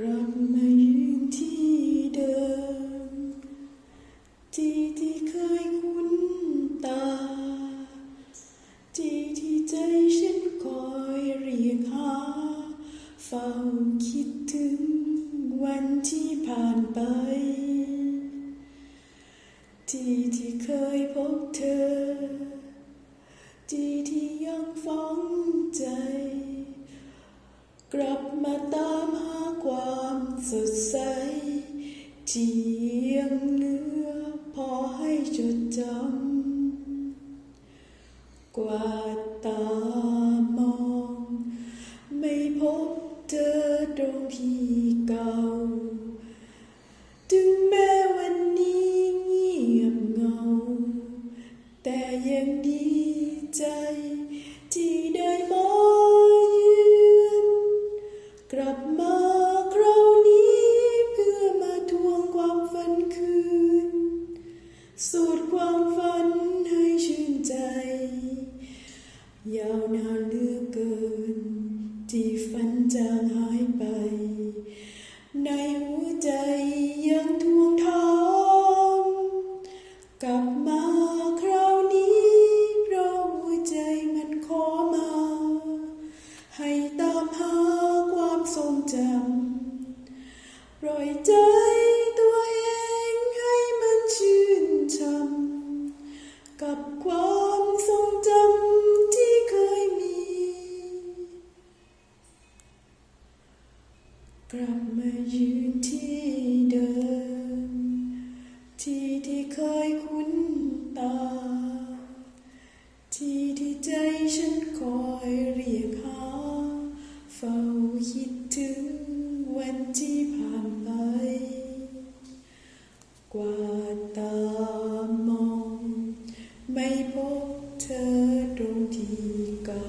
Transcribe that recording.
กลับมายืนที่เดิม ที่ที่เคยคุ้นตา ที่ที่ใจฉันคอยเรียกหาเฝ้าคิดถึงวันที่ผ่านไป ที่ที่เคยพบเธอ ที่ที่ยังฝังใจ กลับมาตามหาความ สดใสเทียงเหลือพอให้จดจำกว่าตามอง ไม่พบเธอตรงที่เก่า ถึงแม้วันนี้เงียบเงา แต่ยังดี ยาวนานเหลือเกิน ที่ฝันจางหายไป ในหัวใจยังทวงถามกลับมาคราวนี้เพราะหัวใจมันขอมา ให้ตามหาความทรงจำปล่อยใจ กลับมายืนที่เดิม ที่ที่เคยคุ้นตา ที่ที่ใจฉันคอยเรียกหาเฝ้าคิดถึงวันที่ผ่านไป กว่าตามอง ไม่พบเธอตรงที่เก่า